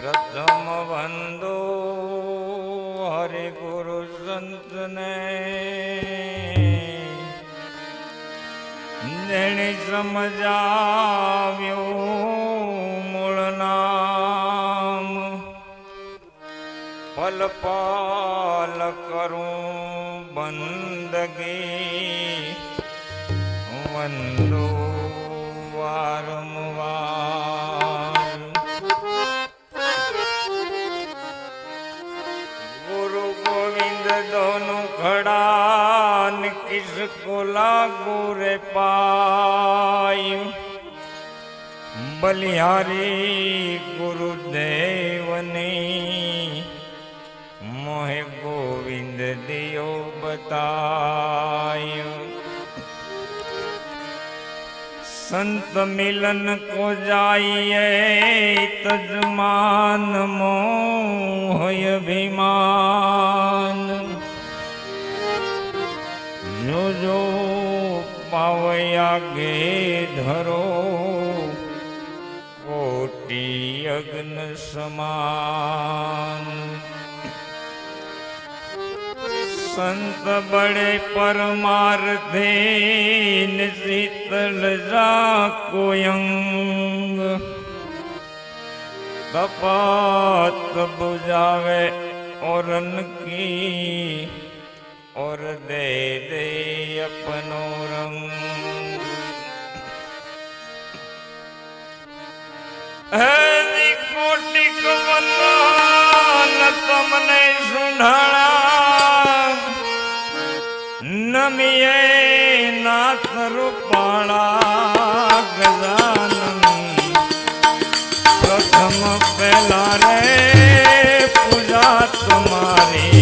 પ્રથમ વંદો હરે ગુરુ સંતને જેણે સમજાવ્યું મૂળ નામ પલ પલ કરું બંદગી કિસકો લાગુ રે પાય. બલિહારી ગુરુદેવની મોહે ગોવિંદ દિયો બતાય. સંત મિલન કો જાઈએ તજમાન મોહય અભિમાન. જો જો પાવયાગે ધરો. કોટી અગ્ન સમાન. સંત બડે પરમાર્થે શીતલ જા કોયંગ તપાત બુજાવે ઓરન કી और दे दे अपनो रंग હરી કોટિક વંદન તમને સુંઢાળા નમીએ નાથ રૂપાળા ગજાનન પ્રથમ પહેલા રે પૂજા તમારી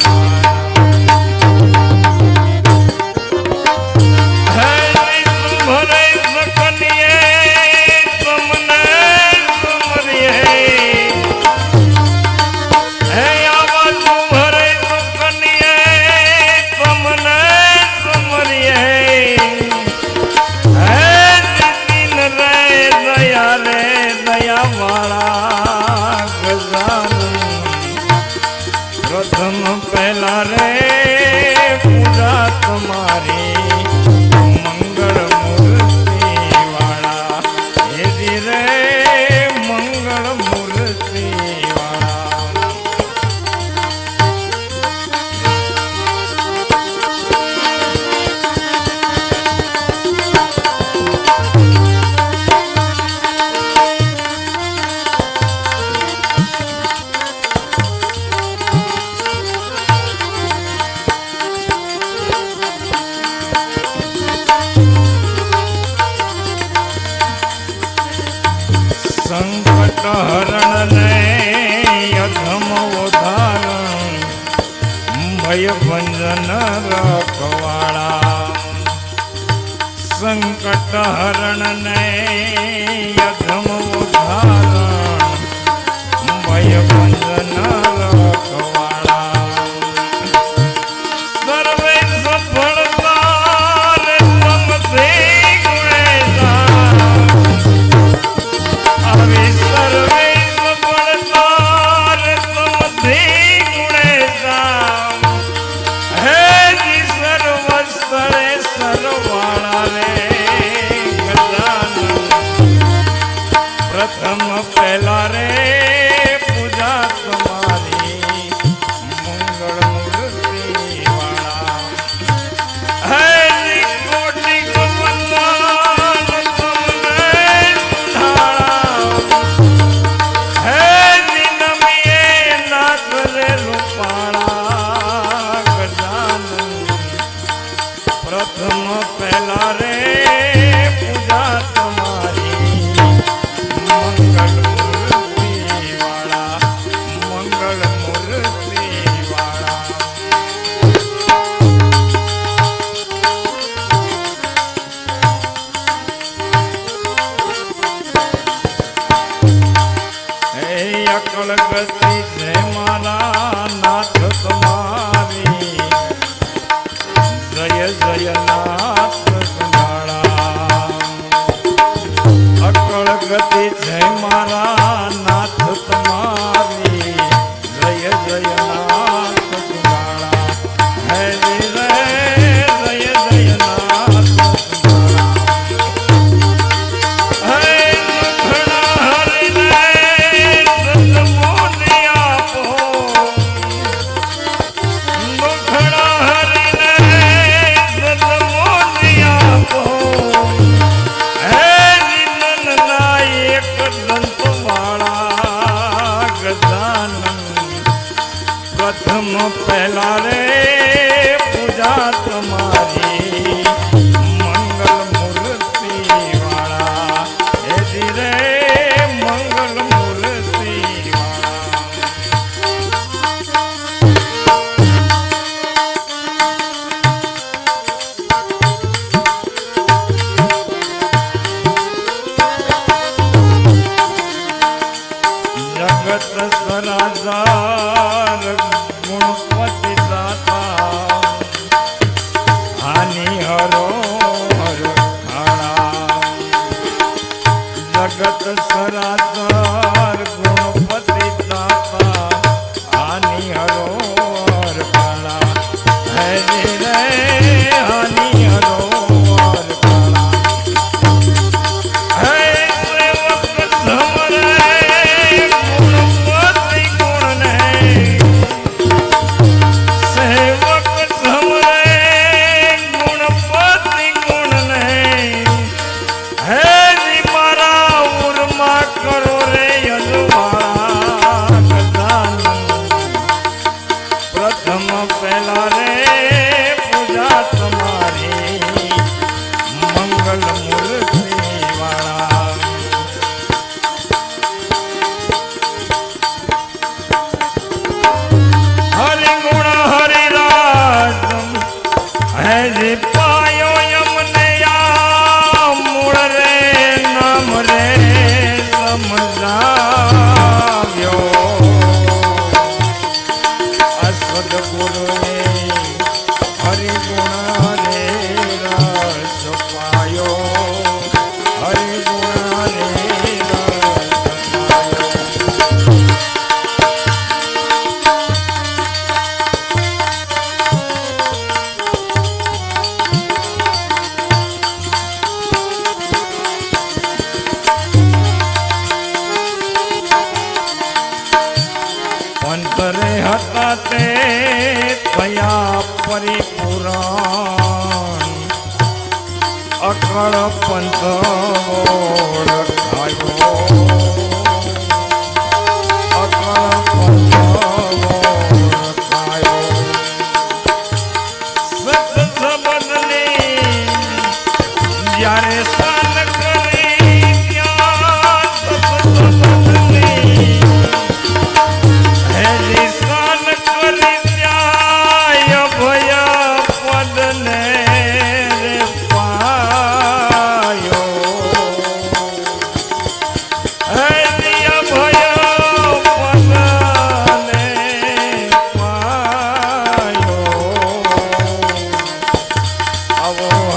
Thank you. ना বাবা અકળ પંથ ઓળખાયો. পাবো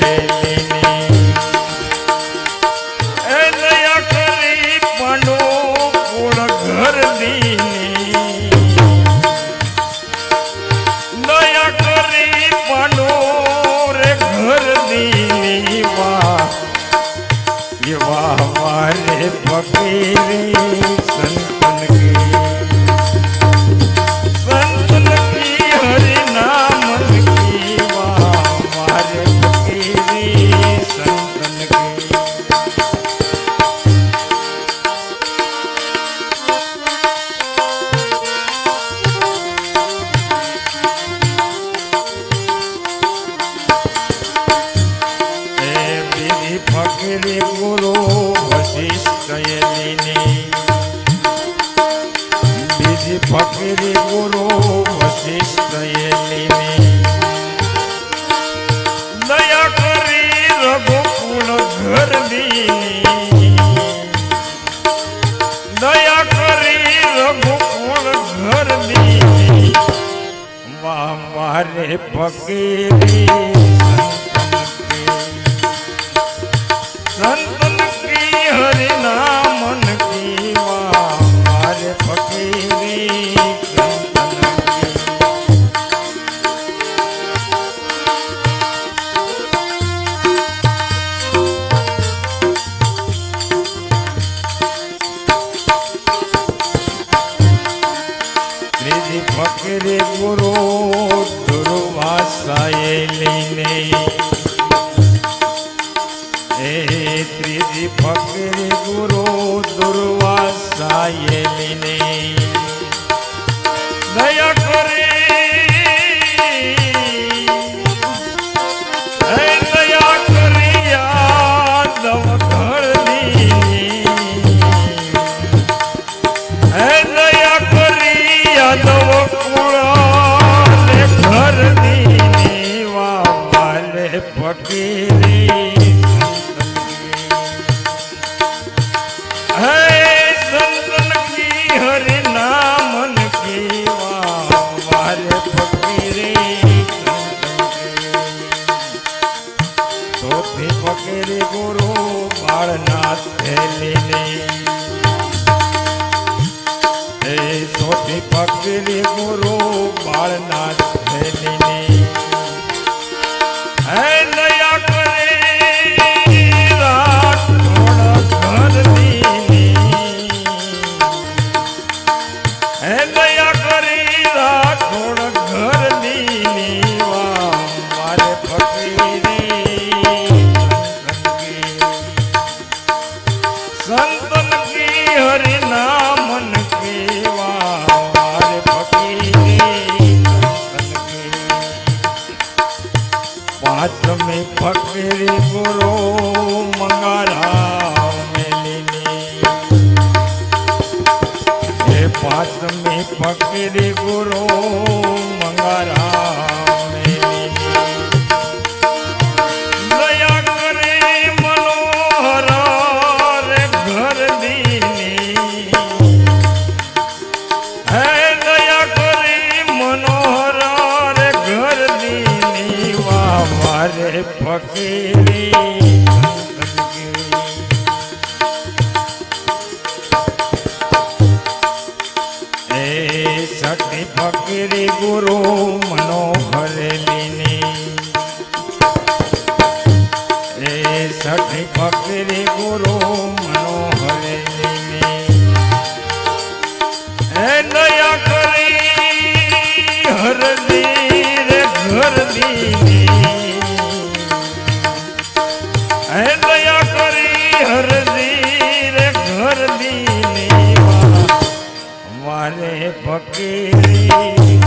লেলিনী વગેરે ગુરુ વશિષ્ઠયની બીજી ફકીરી ગુરુ વશિષ્ઠયની દયા કરી રઘુકુળ ઘરની. દયા કરી રઘુકુળ ઘરની. મારે ફકીરી What porque મારે ફકીરી એ સટી ફકીરી ગુરુ મારે ફકીરી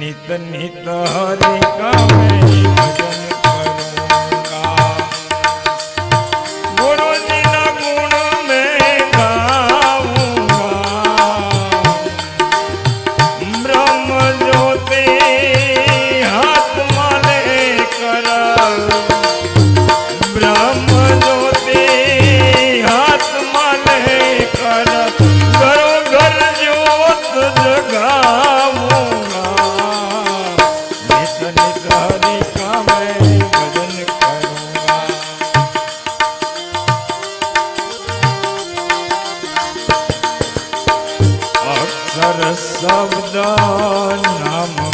નિત નિત હરિ કમે ભજન নাম